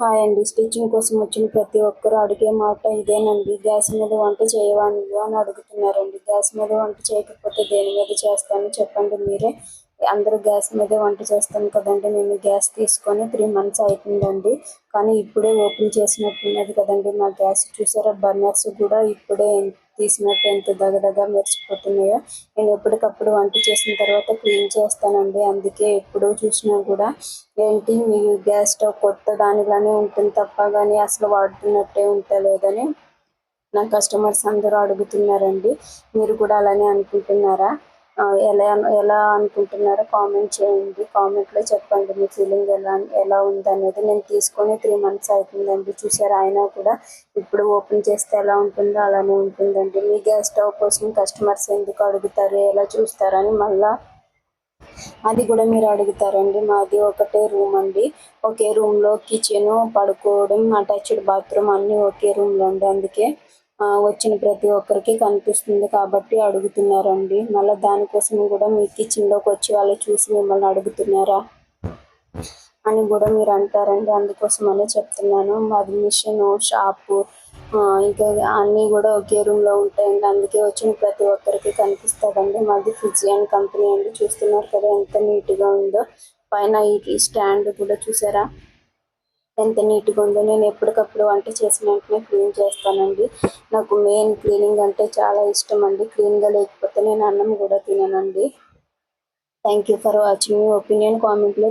Hi అండి stitching కోసం వచ్చిన ప్రతి ఒక్కరు అడిగే మాట ఇదేనండి. గ్యాస్ మీద వంట చేయవాను అని అడుగుతున్నారండి. గ్యాస్ మీద వంట చేయకపోతే దేని మీద చేస్తాను చెప్పండి మీరే. అందరూ గ్యాస్ మీదే వంట చేస్తాను కదండి. మేము గ్యాస్ తీసుకొని త్రీ మంత్స్ అవుతుందండి కానీ ఇప్పుడే ఓపెన్ చేసినట్టున్నది కదండి మా గ్యాస్. చూసారా? బర్నర్స్ కూడా ఇప్పుడే తీసినట్టు ఎంత దగదగా మెరిచిపోతున్నాయో నేను ఎప్పటికప్పుడు వంట చేసిన తర్వాత క్లీన్ చేస్తానండి. అందుకే ఎప్పుడు చూసినా కూడా ఏంటి మీ గ్యాస్ స్టవ్ కొత్త దానిలానే ఉంటుంది తప్ప కానీ అసలు వాడుతున్నట్టే ఉంటలేదని నా కస్టమర్స్ అందరూ అడుగుతున్నారండి. మీరు కూడా అలానే అనుకుంటున్నారా? ఎలా ఎలా అనుకుంటున్నారో కామెంట్ చేయండి. కామెంట్లో చెప్పండి మీ ఫీలింగ్ ఎలా ఎలా ఉందనేది. నేను తీసుకొని త్రీ మంత్స్ అవుతుందండి చూసారు అయినా కూడా ఇప్పుడు ఓపెన్ చేస్తే ఎలా ఉంటుందో అలానే ఉంటుందండి. మీ గ్యాస్ స్టవ్ కోసం కస్టమర్స్ ఎందుకు అడుగుతారు ఎలా చూస్తారని మళ్ళా అది కూడా మీరు అడుగుతారండి. మాది ఒకటే రూమ్ అండి. ఒకే రూమ్లో కిచెన్ పడుకోవడం అటాచ్డ్ బాత్రూమ్ అన్నీ ఒకే రూమ్లో అండి. అందుకే వచ్చిన ప్రతి ఒక్కరికి కనిపిస్తుంది కాబట్టి అడుగుతున్నారండి. మళ్ళీ దానికోసం కూడా మీ కిచెన్లోకి వచ్చి వాళ్ళు చూసి మిమ్మల్ని అడుగుతున్నారా అని కూడా మీరు అంటారండి. అందుకోసమనే చెప్తున్నాను. మాది మిషన్ షాపు ఇంకా అన్నీ కూడా ఒకే రూమ్లో ఉంటాయండి. అందుకే వచ్చిన ప్రతి ఒక్కరికి కనిపిస్తుందండి. మాది ఫిజియన్ కంపెనీ అండి. చూస్తున్నారు కదా ఎంత నీట్గా ఉందో. పైన ఈ స్టాండ్ కూడా చూసారా? ఎంత నీట్గా ఉందో నేను ఎప్పటికప్పుడు వంట చేసిన వెంటనే క్లీన్ చేస్తానండి. నాకు మెయిన్ క్లీనింగ్ అంటే చాలా ఇష్టం అండి క్లీన్గా లేకపోతే నేను అన్నం కూడా తిననండి. థ్యాంక్ యూ ఫర్ వాచింగ్ మీ ఒపీనియన్ కామెంట్లో